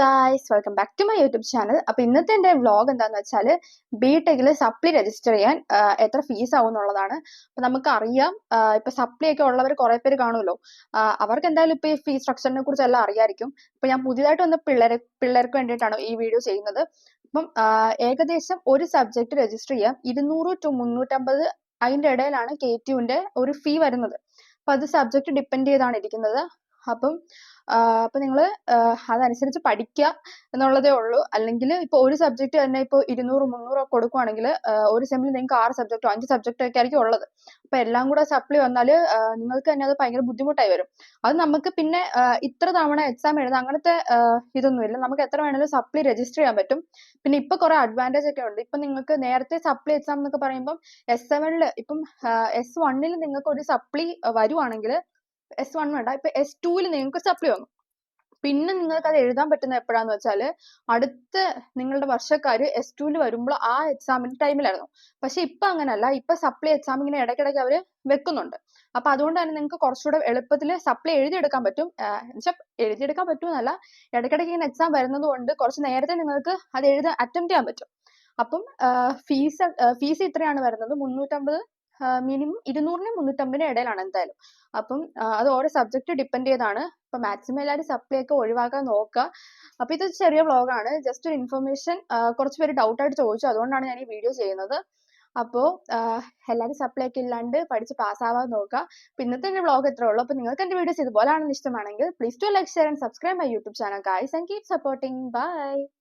Guys welcome back to my YouTube channel അപ്പൊ ഇന്നത്തെ എന്റെ വ്ളോഗ് എന്താന്ന് വെച്ചാൽ ബി ടെക്കിൽ സപ്ലി രജിസ്റ്റർ ചെയ്യാൻ എത്ര ഫീസ് ആവും എന്നുള്ളതാണ്. അപ്പൊ നമുക്ക് അറിയാം ആ, ഇപ്പൊ സപ്ലി ഒക്കെ ഉള്ളവർ കുറെ പേര് കാണുമല്ലോ. അവർക്ക് എന്തായാലും ഇപ്പൊ ഈ ഫീസ് സ്ട്രക്ചറിനെ കുറിച്ച് എല്ലാം അറിയായിരിക്കും. അപ്പൊ ഞാൻ പുതിയതായിട്ട് വന്ന പിള്ളേരെ പിള്ളേർക്ക് വേണ്ടിയിട്ടാണ് ഈ വീഡിയോ ചെയ്യുന്നത്. അപ്പം ഏകദേശം ഒരു സബ്ജക്ട് രജിസ്റ്റർ ചെയ്യാം. ഇരുന്നൂറ് ടു മുന്നൂറ്റമ്പത് അതിന്റെ ഇടയിലാണ് കെ ടുവിന്റെ ഒരു ഫീ വരുന്നത്. അപ്പൊ അത് സബ്ജക്ട് ഡിപ്പെൻഡ് ചെയ്താണ് ഇരിക്കുന്നത്. അപ്പം ആ, അപ്പൊ നിങ്ങൾ അതനുസരിച്ച് പഠിക്കുക എന്നുള്ളതേ ഉള്ളൂ. അല്ലെങ്കിൽ ഇപ്പൊ ഒരു സബ്ജക്റ്റ് തന്നെ ഇപ്പോൾ ഇരുന്നൂറ് മുന്നൂറ് കൊടുക്കുവാണെങ്കിൽ ഒരു സെമ്മിൽ നിങ്ങൾക്ക് ആറ് സബ്ജക്റ്റോ അഞ്ച് സബ്ജക്റ്റോ ഒക്കെ ആയിരിക്കും ഉള്ളത്. അപ്പൊ എല്ലാം കൂടെ സപ്ലി വന്നാൽ നിങ്ങൾക്ക് തന്നെ അത് ഭയങ്കര ബുദ്ധിമുട്ടായി വരും. അത് നമുക്ക് പിന്നെ ഇത്ര തവണ എക്സാം എഴുതാം അങ്ങനത്തെ ഇതൊന്നും ഇതൊന്നുമില്ല നമുക്ക് എത്ര വേണമെങ്കിലും സപ്ലി രജിസ്റ്റർ ചെയ്യാൻ പറ്റും. പിന്നെ ഇപ്പൊ കുറെ അഡ്വാന്റേജ് ഒക്കെ ഉണ്ട്. ഇപ്പൊ നിങ്ങൾക്ക് നേരത്തെ സപ്ലി എക്സാം എന്നൊക്കെ പറയുമ്പോൾ എസ് സെവനിൽ ഇപ്പം എസ് വണ്ണിൽ നിങ്ങൾക്ക് ഒരു സപ്ലി വരുവാണെങ്കിൽ എസ് വൺ വേണ്ട. ഇപ്പൊ എസ് ടുവിൽ നിങ്ങൾക്ക് സപ്ലി വന്നു. പിന്നെ നിങ്ങൾക്ക് അത് എഴുതാൻ പറ്റുന്ന എപ്പോഴാന്ന് വെച്ചാൽ അടുത്ത നിങ്ങളുടെ വർഷക്കാർ എസ് ടുവിൽ വരുമ്പോൾ ആ എക്സാമിന്റെ ടൈമിലായിരുന്നു പക്ഷെ ഇപ്പൊ അങ്ങനല്ല. ഇപ്പൊ സപ്ലൈ എക്സാം ഇങ്ങനെ ഇടയ്ക്കിടയ്ക്ക് അവർ വെക്കുന്നുണ്ട്. അപ്പൊ അതുകൊണ്ട് തന്നെ നിങ്ങൾക്ക് കുറച്ചുകൂടെ എളുപ്പത്തിൽ സപ്ലൈ എഴുതിയെടുക്കാൻ പറ്റും. എന്നുവെച്ചാൽ എഴുതിയെടുക്കാൻ പറ്റുമെന്നല്ല. ഇടയ്ക്കിടയ്ക്ക് ഇങ്ങനെ എക്സാം വരുന്നത് കൊണ്ട് കുറച്ച് നേരത്തെ നിങ്ങൾക്ക് അത് എഴുതാൻ അറ്റംപ്റ്റ് ചെയ്യാൻ പറ്റും. അപ്പം ഫീസ് ഫീസ് ഇത്രയാണ് വരുന്നത്. മുന്നൂറ്റമ്പത് മിനിമം ഇരുന്നൂറിനും മുന്നൂറ്റമ്പതിനും ഇടയിലാണ് എന്തായാലും. അപ്പം അത് ഓരോ സബ്ജക്ട് ഡിപ്പെൻഡ് ചെയ്താണ്. അപ്പൊ മാക്സിമം എല്ലാവരും സപ്ലൈ ഒക്കെ ഒഴിവാക്കാൻ നോക്കുക. അപ്പൊ ഇതൊരു ചെറിയ വ്ളോഗാണ് ജസ്റ്റ് ഒരു ഇൻഫർമേഷൻ കുറച്ച് പേര് ഡൗട്ട് ആയിട്ട് ചോദിച്ചു. അതുകൊണ്ടാണ് ഞാൻ ഈ വീഡിയോ ചെയ്യുന്നത്. അപ്പോൾ എല്ലാവരും സപ്ലൈ ഒക്കെ ഇല്ലാണ്ട് പഠിച്ച് പാസ്സാവാൻ നോക്കുക. അപ്പം ഇന്നത്തെ എന്റെ വ്ളോഗ് ഇത്രേ ഉള്ളൂ. അപ്പോൾ നിങ്ങൾക്ക് എന്റെ വീഡിയോസ് ഇതുപോലെയാണെന്ന് ഇഷ്ടമാണെങ്കിൽ please to like share and subscribe my YouTube channel guys and keep supporting bye